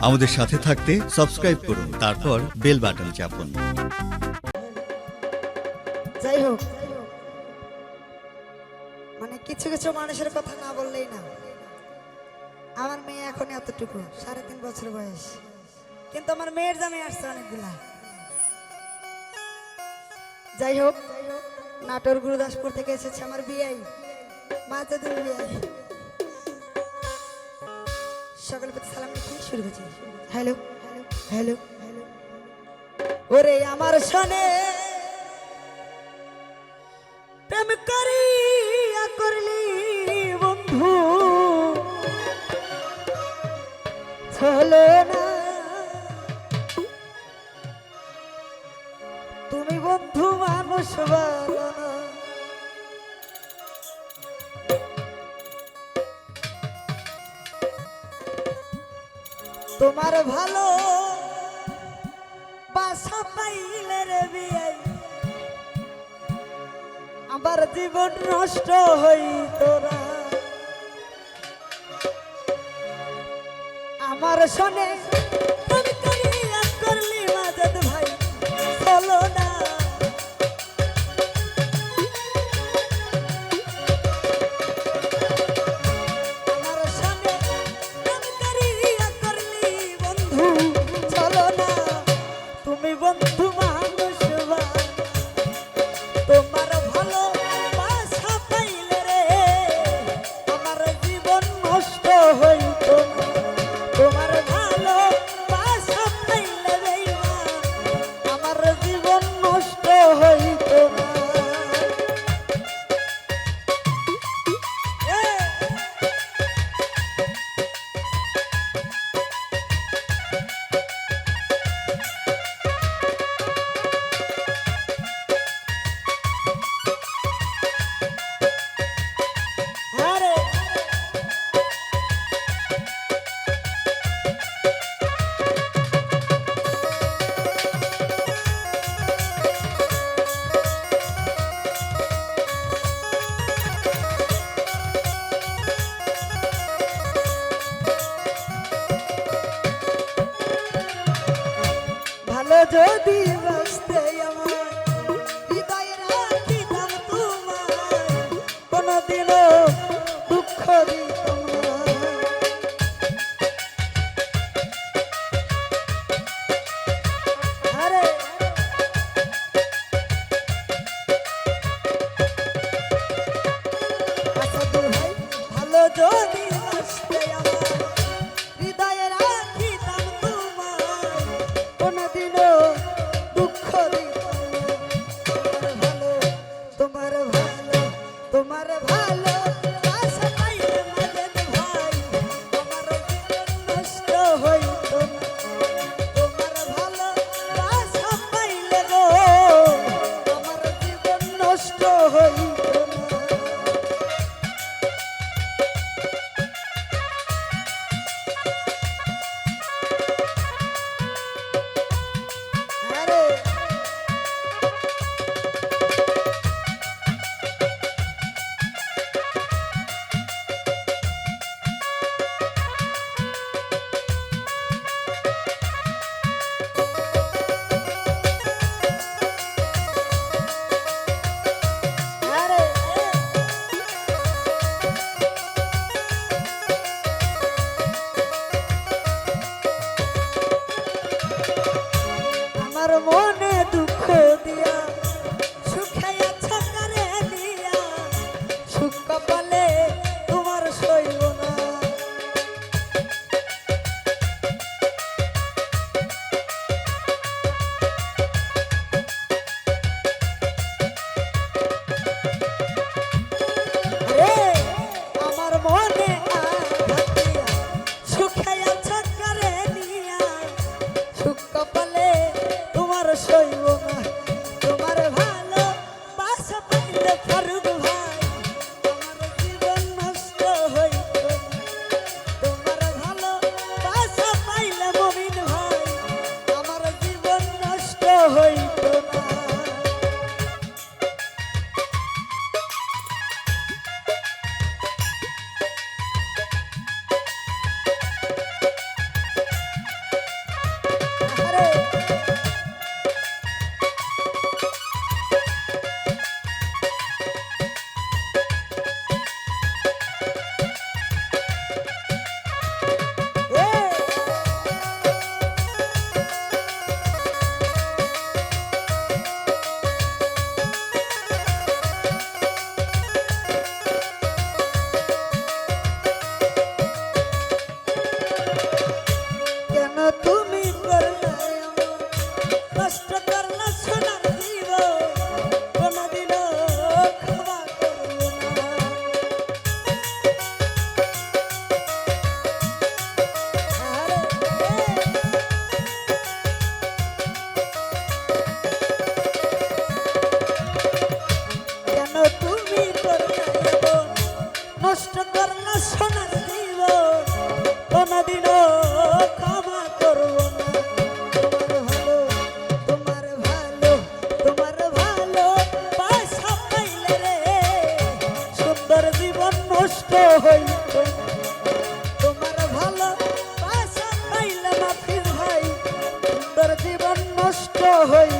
আমাদের সাথে থাকতে সাবস্ক্রাইব করুন, তারপর বেল বাটন চাপুন। যাই হোক মানে কিছু কিছু মানুষের কথা না বললেই না। আমার মেয়ে এখন এতটুকু, সাড়ে তিন বছর বয়স। কিন্তু আমার মেয়ের জামে আসছে অনেকগুলা। যাই হোক, নাটোর, গুরুদাসপুর থেকে এসেছে আমার বিয়াই মাতাদের বিয়াই সকলের প্রতি সালাম রেখে শুরু করছি। Hello hello hello. ওরে আমার শোনে প্রেম করিয়া করলি বন্ধু। চলো তোমার ভালো বাসা পাইলে রে বিয়াই আমার জীবন নষ্ট হই তোরা। আমার শোনে তুমি যদি বাসতে আমার কষ্ট হই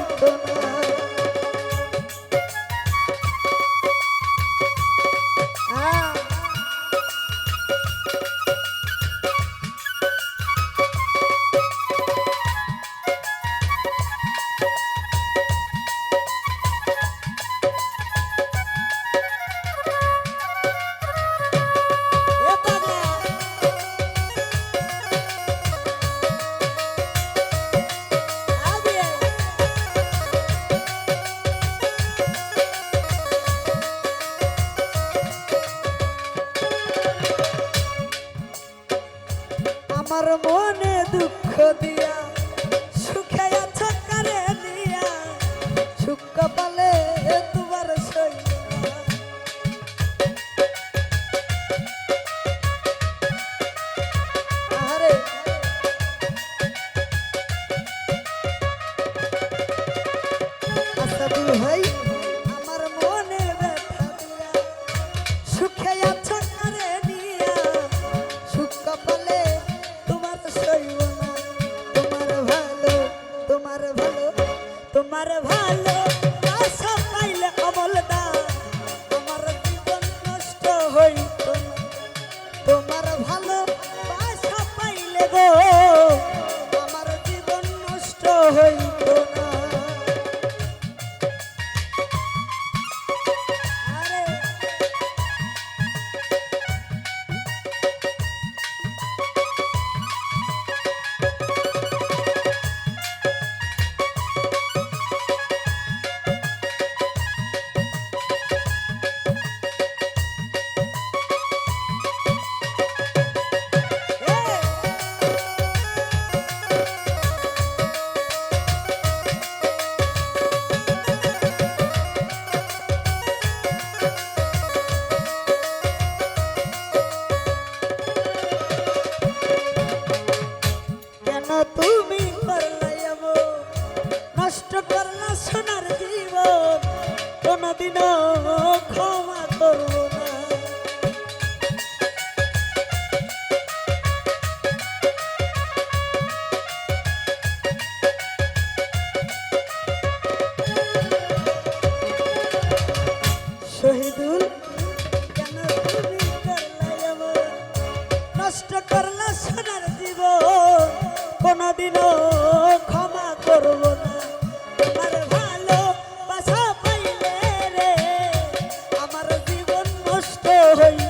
তুমি করলাই নষ্ট করলা সোনার জীবন। কোনদিনও ক্ষমা করব Joven.